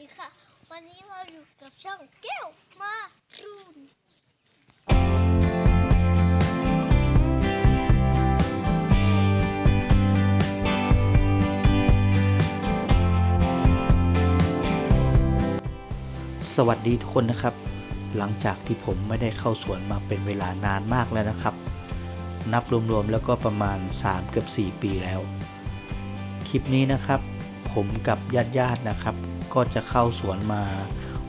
ดีค่ะ วันนี้เราอยู่กับช่องแก้วมารูนสวัสดีทุกคนนะครับ หลังจากที่ผมไม่ได้เข้าสวนมาเป็นเวลานานมากแล้วนะครับ นับรวมๆแล้วก็ประมาณ 3 เกือบ 4 ปีแล้ว คลิปนี้นะครับ ผมกับญาติๆนะครับ ก็จะเข้าสวนมา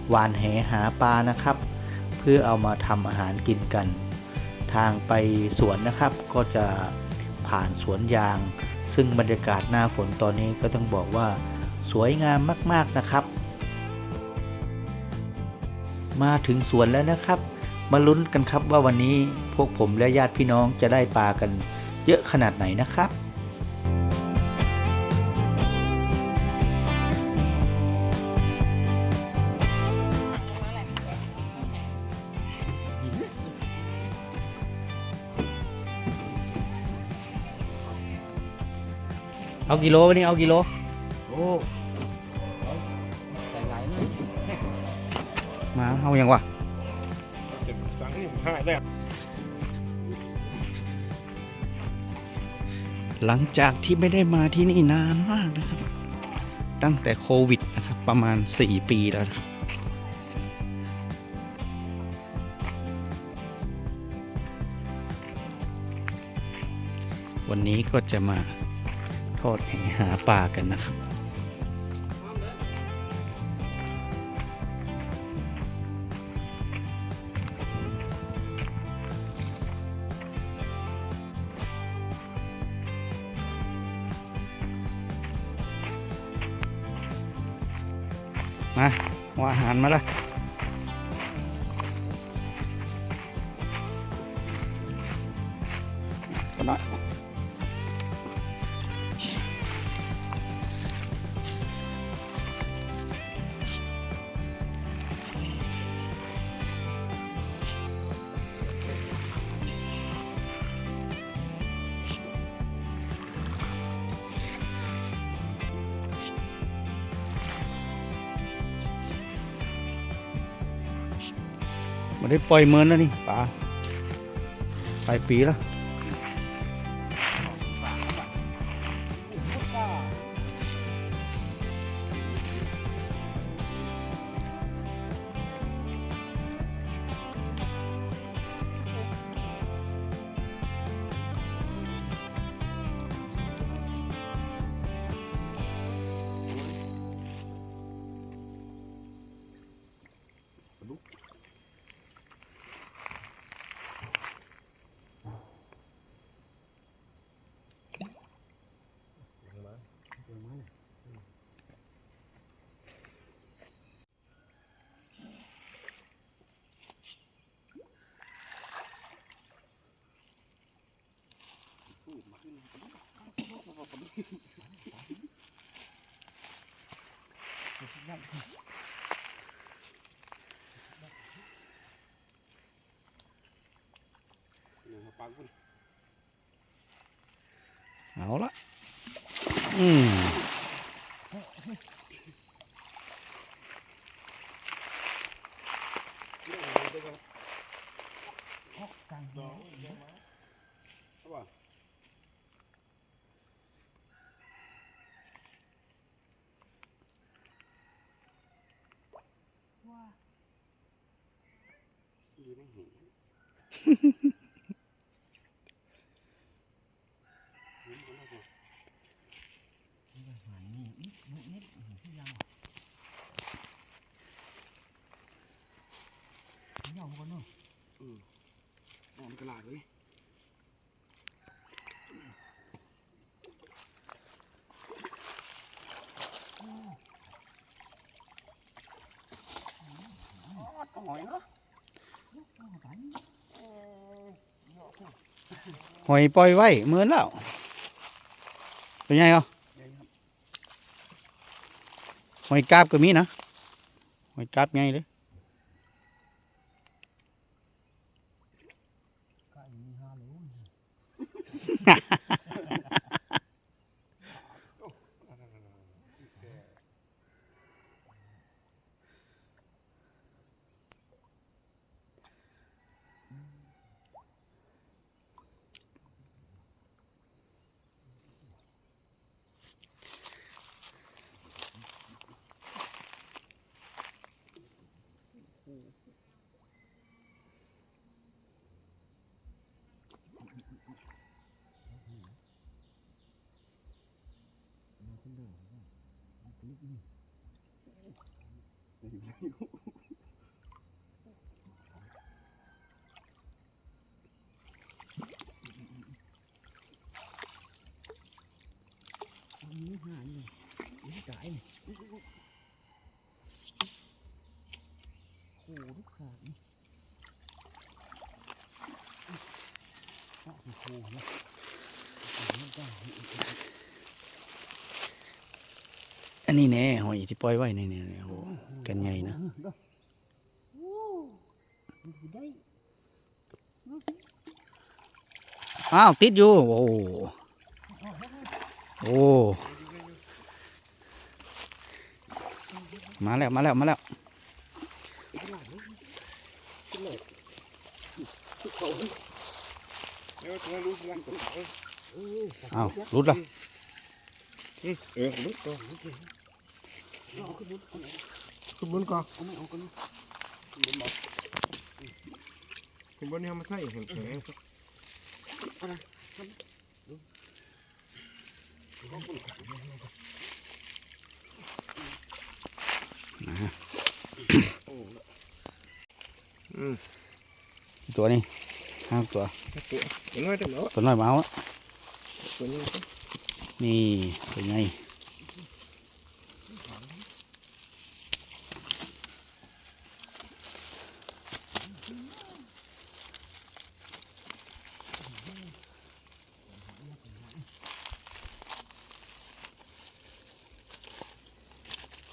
หวานแหหาปลานะครับ เพื่อเอามาทำอาหารกินกัน ทางไปสวนนะครับก็จะผ่านสวนยาง ซึ่งบรรยากาศหน้าฝนตอนนี้ก็ต้องบอกว่าสวยงามมากๆนะครับ มาถึงสวนแล้วนะครับ มาลุ้นกันครับว่าวันนี้พวกผมและญาติพี่น้องจะได้ปลากันเยอะขนาดไหนนะครับ เอากิโลวันนี้เอากิโล โอ้แต่ไหลหน่อยมาเอาอย่างวะเต็มสังนี่ผมหายแล้วหลังจากที่ไม่ได้มาที่นี่นานมากนะครับ ตั้งแต่โควิดนะครับ ประมาณ 4 ปีแล้วนะครับ วันนี้ก็จะมา ทอดแหหาปลากันนะครับ มาเอาอาหารมาและ ไมาได้ปล่อยเมินแล้วนี่ปลาปลายปีแล้ว เอาละอืม ดอกเยอะมาใช่ป่ะ อยู่ในหินหินก็น่ากลัว หันนี่นิดนิดนิดที่ยังเหงาคนเนาะ อืมออกมันกระลาดเลยต้องหอยเนาะหอยปล่อยไว้เมินแล้วเป็นไงอะหอยกาบก็มีนะหอยกาบไงเลย ก็มีห้าโล อั นนี้หานี่นี่จ่ายนี่โอ้ลูกขาดนี่ก็คือโคนะมันก็ อันนี้แน่หอยที่ปล่อยไว้นี่นี่นี่โอ้โหกันใหญ่นะอ้าวติดอยู่ โอ้โหโอ้มาแล้วมาแล้วมาแล้วเดี๋ยวจะรู้กัน เอออ้าวรุดละเออลุกก่อนขึ้นบนก่อนเอาไม่เอากันนะขึ้นบนนี่มาใส่แข็งแข็งตัวนี้ห้าตัวเห็นไหมเดี๋ยวเนาะตัวน้อยมาเอาอะนี้นี่ตัวใหญ่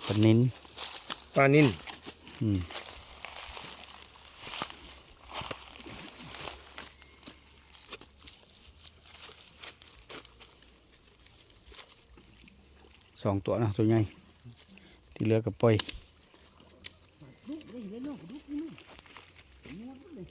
ปลานิน ปลานินสองตัวนะตัวใหญ่ที่เหลือกับปล่อย ลูกได้เลยเนาะลูกนี่ม้วนเลย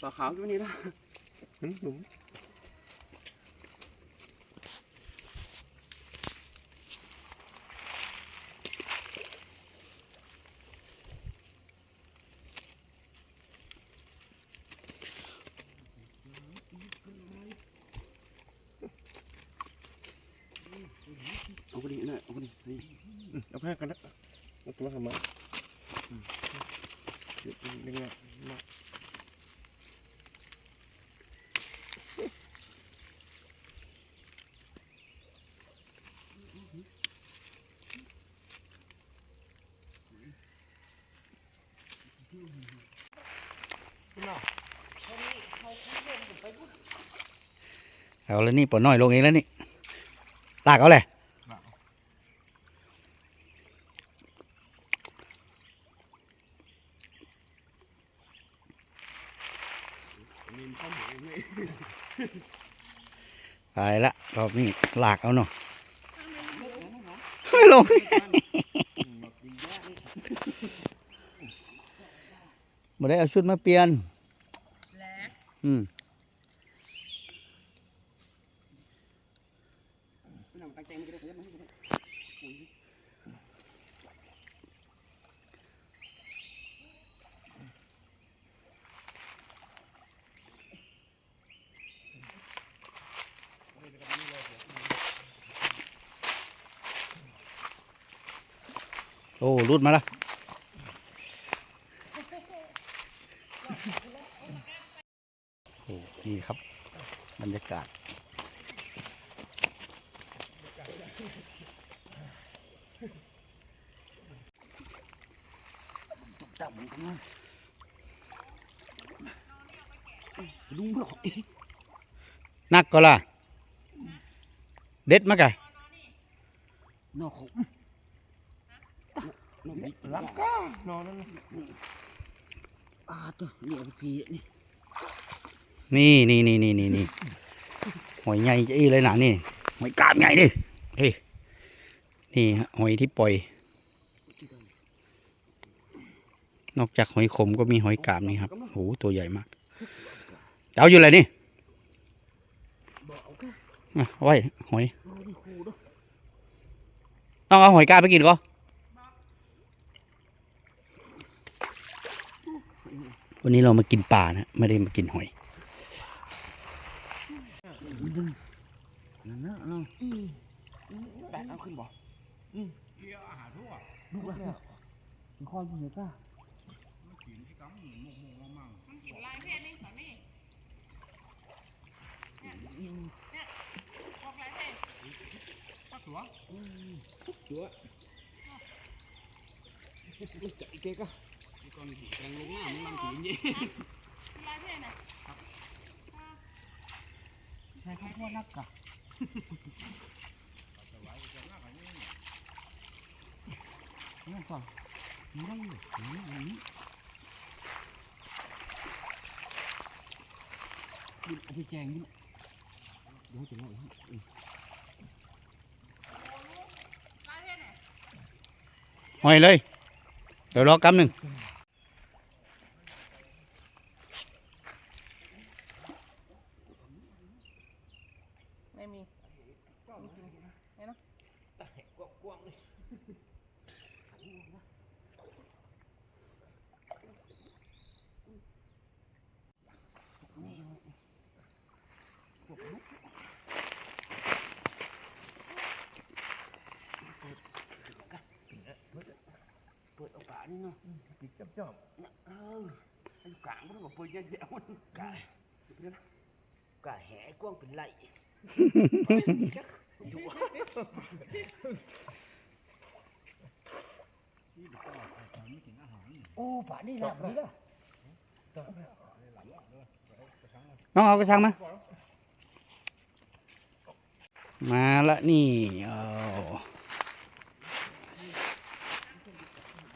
ปลาขาวตัวนี้นะหืมหนุ่มเอาไปดินะเอาไปดินี่เอาผ้ากันนะเอาตัวทำมาเดี๋ยวเรื่องมา เอาแล้วนี่ปอน้อยลงเองแล้วนี่ลากเอาเลยตายละรอบนี้ลากเอาเนาะไม่ลงมาได้เอาชุดมาเปลี่ยนอืม ตั้งใจมันจะได้เยอะมั้ย โอ้ รุดมาละโอ้นี่ครับ บรรยากาศ จับมันกันนะลุงหรอกนักก็ล่ะ เด็ดมากะนอกขา ลังก้านอนนั่นอาตัวเดี๋ยวทีนี่นี่นี่นี่นี่นี่นี่หอยใหญ่จะอีเลยนะนี่หอยกาบใหญ่ดิเฮ้ยนี่ฮะหอยที่ปล่อย นอกจากหอยขมก็มีหอยกาบนี่ครับโอ้โหตัวใหญ่มากเอาอยู่เลยนี่บอกเอาแค่มาเอาไว้หอยเอาดิครูด้วยต้องเอาหอยกาบไปกินก็ วันนี้เรามากินปลานะไม่ได้มากินหอยนั่นนะเราแบกเอาขึ้นบ่เกี่ยวอาหารทั่วลูกแล้วคอยผู้ใหญ่ก้ากินที่กังหมูหมูมั่งมันกินลายเพศนี่สามีเนี่ยเนี่ยพวกลายเพศปักหัวปักหัวโพดนักกะนี่ก่อนนี่ได้อยู่นี่นี่ยิบอธิแจงยิบเดี๋ย วจะเล่าให้ลายเพศเนี่ยหอยเลยเดี๋ยวรอกำหนึ่ง ไม่มี เปิดโอกาสนี่เนาะ ติดจับจับเออไอ้กลางมันก็เปิดแย่ๆมันกลางกะแหกว้างเป็นไหล โอ้ป่านี่หลับนี่ละ น้องเอากระชังมา มาละนี่เอา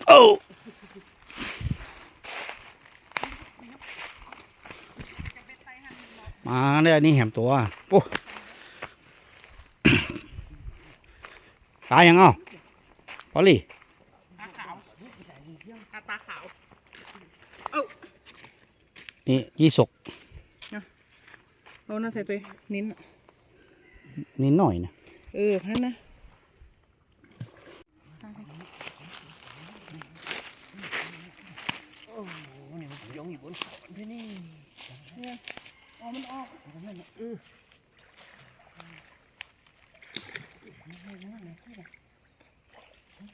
โอ้ มาเนี่ยนี่แหมตัวโอ้ตายยังเอ้าพอลี่ตาขาวตาตาขาวนี่ยี่สกเอาหน้าใส่ตัวนิ้น นิดหน่อยนะ เออนั่นนะ ยองอยู่บนเขาที่นี่ อ๋อมันออก จ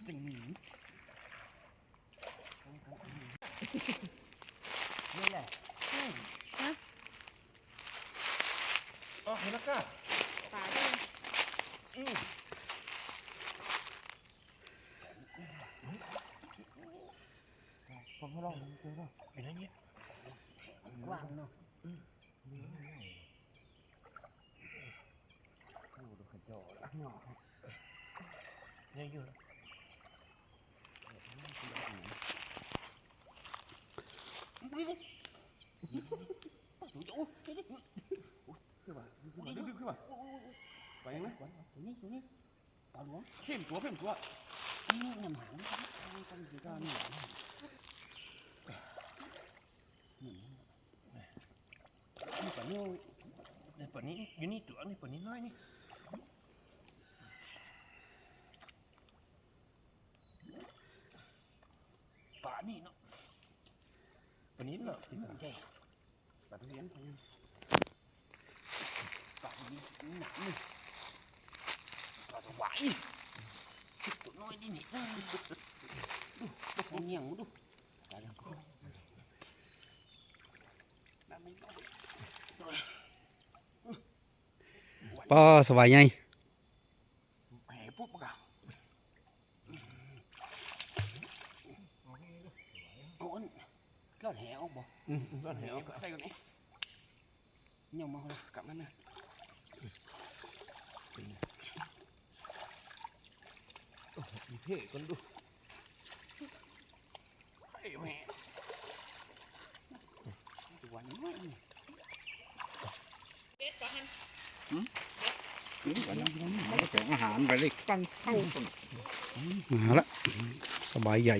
ริงหนี นี่แหละ อ๋อเห็นแล้วก็ ตาด้วย ผมก็ลอง เจอแล้วเป็นอะไรเนี่ยกว้างเนาะเนี่ยอยู่ไปยังไงตัวนี้ตัวนี้ปลาหลวงเข้มตัวเข้มตัวนี่น้ำหางกันอยู่กันนี่ นี่ปนี้นี่ปนี้อยู่นี่ตัวนี่ปนี้น้อยนี่ป่านี่เนาะปนี้เนาะที่ผมใจป่าทุเรียนป่านี้หนักนี่ป่าสวายตัวน้อยนี่นี่ดูเงี้ยงดูตายแล้วก็แบบนี้ ปอสบายไงแหมปุ๊บปะกะเอาอันก็แหวบ่อืมก็แหวใส่กันนี่ยังมาเลยกลับมานะเท่กันดูไอ้แม่ตัวนี้ไม่ เบ็ดก่อนหัน แต่อาหารไปเลยตั้งเข้ามาละสบายใหญ่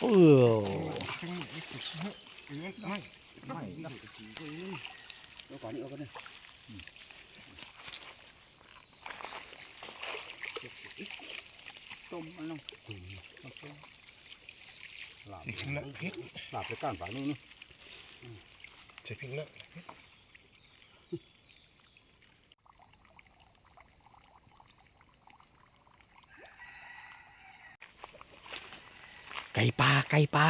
โอ้ไม่ไม่เอาก่อนนี่เอาก่อนนี่ต้มมันลงหลาบพริกนะพริกหลาบไปก้านฝานี่นี่ ใช่พริกนะ ไก่ปลาไก่ปลา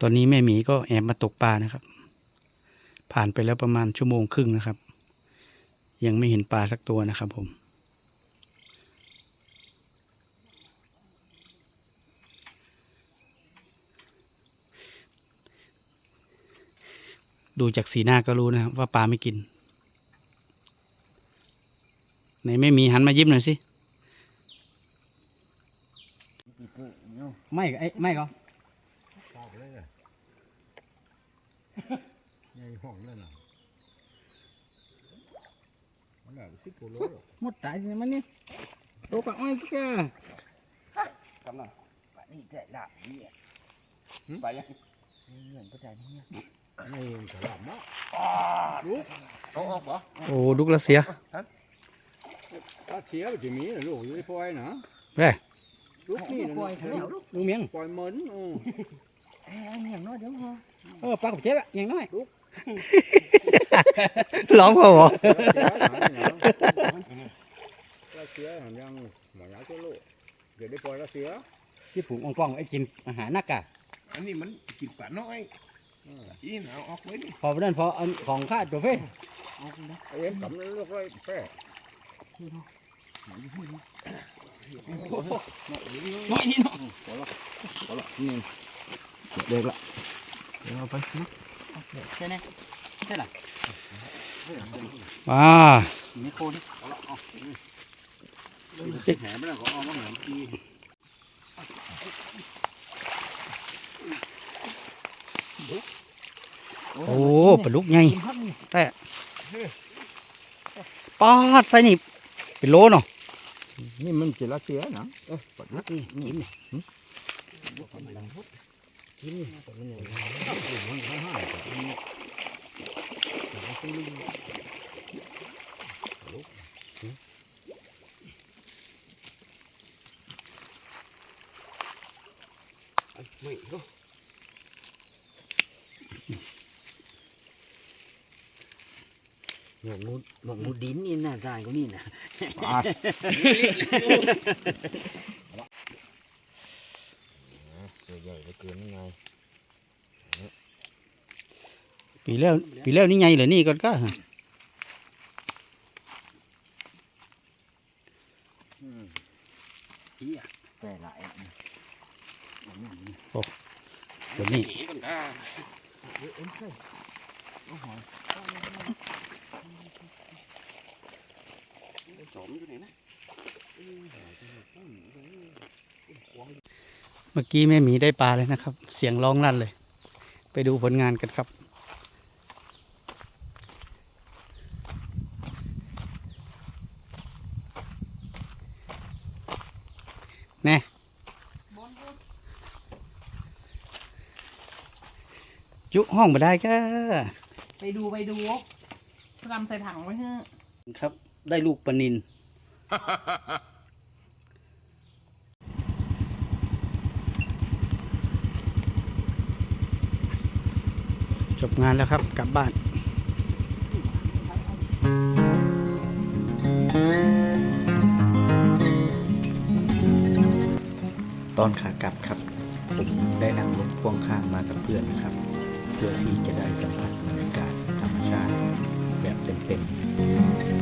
ตอนนี้แม่หมีก็แอบมาตกปลานะครับ ผ่านไปแล้วประมาณชั่วโมงครึ่งนะครับ ยังไม่เห็นปลาสักตัวนะครับผมดูจากสีหน้าก็รู้นะครับว่าปลาไม่กิน ไหนไม่มีหันมายิ้มหน่อยสิ ไม่ ไอ้ ไม่ก็ ตอบเลยอะ ใหญ่ห้องเลยนะมันแบบสิบกิโลหรอกหมดตายสิมันนี่โตปากอ้อยก็กำลังปนี่ใจละนี่ไปยังเงินป ระจายนี่นี่ฉลาดมากเอาออกบ่โอ้ดุกละเสียถ้าเสียมันจะมีนะลูกอยู่ในปล่อยนะเร่ลูกนี่นะดูเมียงปล่อยเหมือนอือเออปลากระเจี๊ยบอย่างน้อยร้องพอบ่ถ้าเสียหันยังหมายาเจ้าลูกเดี๋ยวได้ปล่อยแล้วเสียที่ผูกองป้องไอ้กินอาหารนักกะอันนี้มันกินปลาน้อยอีนเอาออกไว้นี่พอไปนั่นพออันของข้าตัวเพ่ไอ้เอ็มกำลังลูกเลยแป้น้อยนี่เนาะนี่เด็กละเดี๋ยวเอาไปนะ ใช่ไหมใช่หรอว้านี่โคนี่แหมไม่ได้ขอเอามาแหมกีโอ้ปลาลูกใหญ่แต่ปาดใส่นี่เป็นโลเนาะนี่มันจะละเสียนะนี่นี่ นี่ ไม่ก็ หมกมูหมกมูดินนี่น่าได้ก็นี่นะ ปีแล้วปีแล้วนี่ไงเหรอนี่ก็ก็แต่ละเดี๋ยวนี้เมื่อกี้แม่หมีได้ปลาเลยนะครับ เสียงร้องลั่นเลย ไปดูผลงานกันครับ ห้องมาได้ก็ไปดูไปดูทำใส่ถังไว้เถอะครับ ได้ลูกปลานินจบงานแล้วครับ กลับบ้านตอนขากลับครับ ผมได้นั่งรถพ่วงข้างมากับเพื่อนนะครับ เพื่อที่จะได้สัมผัสบรรยากาศธรรมชาติแบบเต็มๆ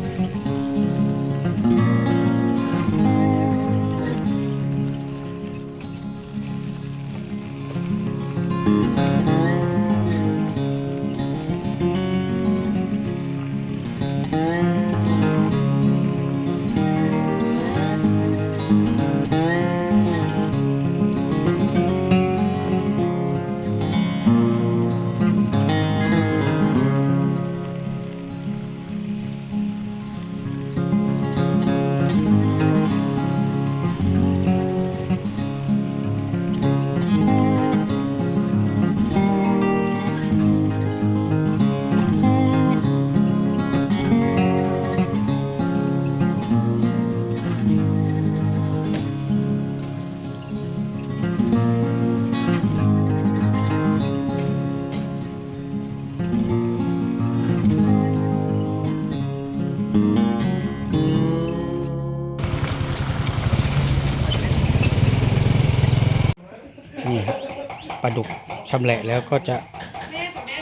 ำแหละแล้วก็จะ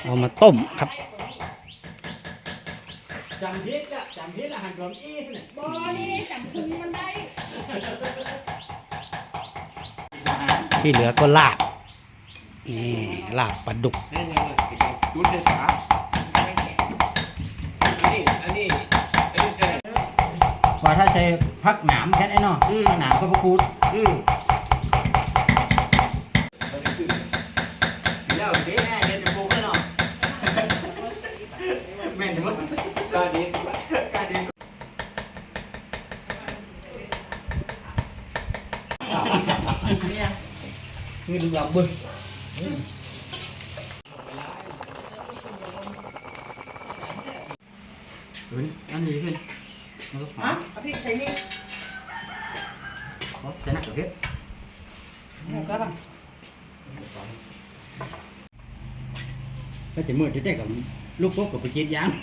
เอามาต้มครับจำพิษอะจำพิษอาหารกลมอีเนี่ยบอนี่จำพุงมันได้ ที่เหลือก็ลาบ นี่ลาบปลาดุกจุดเลยจ้านี่อันนี้อันนี้จะว่าถ้าใช้พักหนามแค่นี้เนาะหนามก็พกูดอื 150 Ừ, ăn gì thế? Hả? Ở phía cháy đi Có, cháy nặng ở hết. Một các bạn Cái chỉ mười đến đây còn lúc bốc của cái chiếc giám.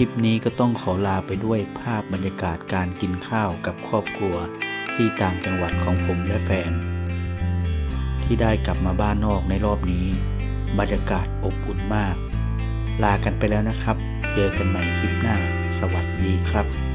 ลิปนี้ก็ต้องขอลาไปด้วยภาพบรรยากาศการกินข้าวกับครอบครัว ที่ต่างจังหวัดของผมและแฟน ที่ได้กลับมาบ้านนอกในรอบนี้ บรรยากาศอบอุ่นมาก ลากันไปแล้วนะครับ เจอกันใหม่คลิปหน้า สวัสดีครับ